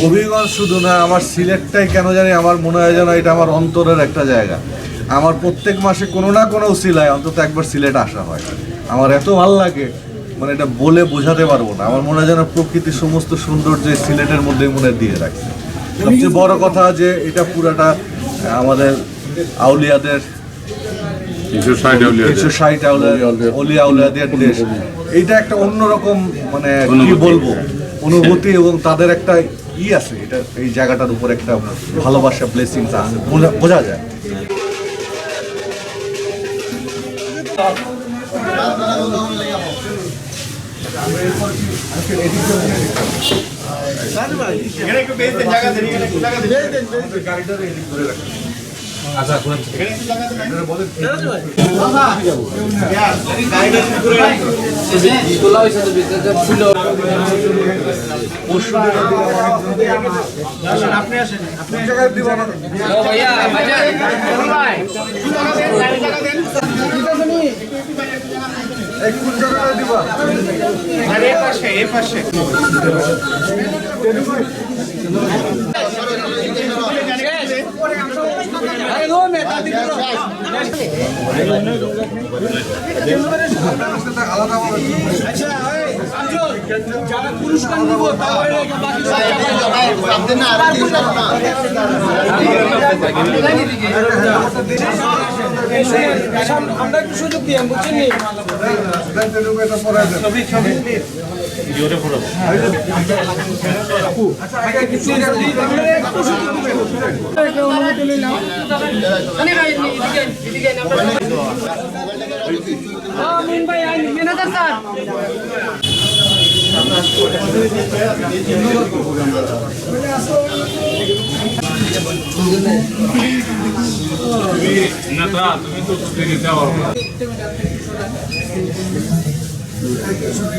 হবিগঞ্জ শুধু না আমার সিলেটটাই কেন জানি আমার মনে হয় যেন এটা আমার অন্তরের একটা জায়গা। আমার প্রত্যেক মাসে কোনো না কোনো সিলাই অন্তত একবার সিলেট আসা হয়। আমার এত ভালো লাগে মানে এটা বলে বোঝাতে পারব না। আমার মনে হয় যেন প্রকৃতির সমস্ত সৌন্দর্য সিলেটের মধ্যে মনে দিয়ে রাখছে। সবচেয়ে বড় কথা যে এটা পুরাটা আমাদের আউলিয়াদের এইটা একটা অন্যরকম মানে কি বলব? অনুভূতি এবং তাদের একটা ই আছে এটা এই জায়গাটার উপর একটা ভালোবাসা ব্লেসিংস আছে বোঝা- বোঝা যায়। এই কোন জায়গাটা দিবা আলাদা যারা পুরস্কার নিব আমরা একটু সুযোগ দিই বুঝছেন নি? এটা পরে ম্যানেজার স্যার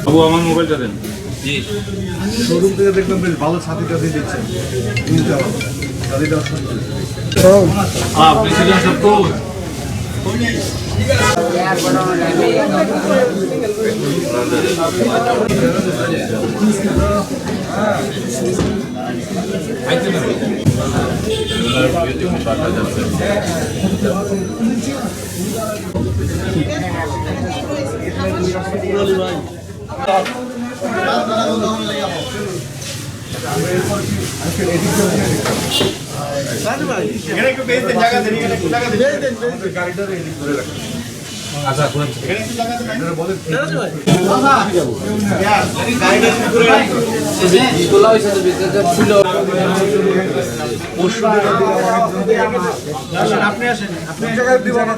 বাবু, আমার মোবাইলটা দেন। শোরুম থেকে দেখলাম বেশ ভালো ছাতিটা দিয়ে দিচ্ছে। কিনতে হবে ఆ ప్రెసిడెంట్ చెప్తూ అయితే সব কোচ কোন জায়গায় দিবা না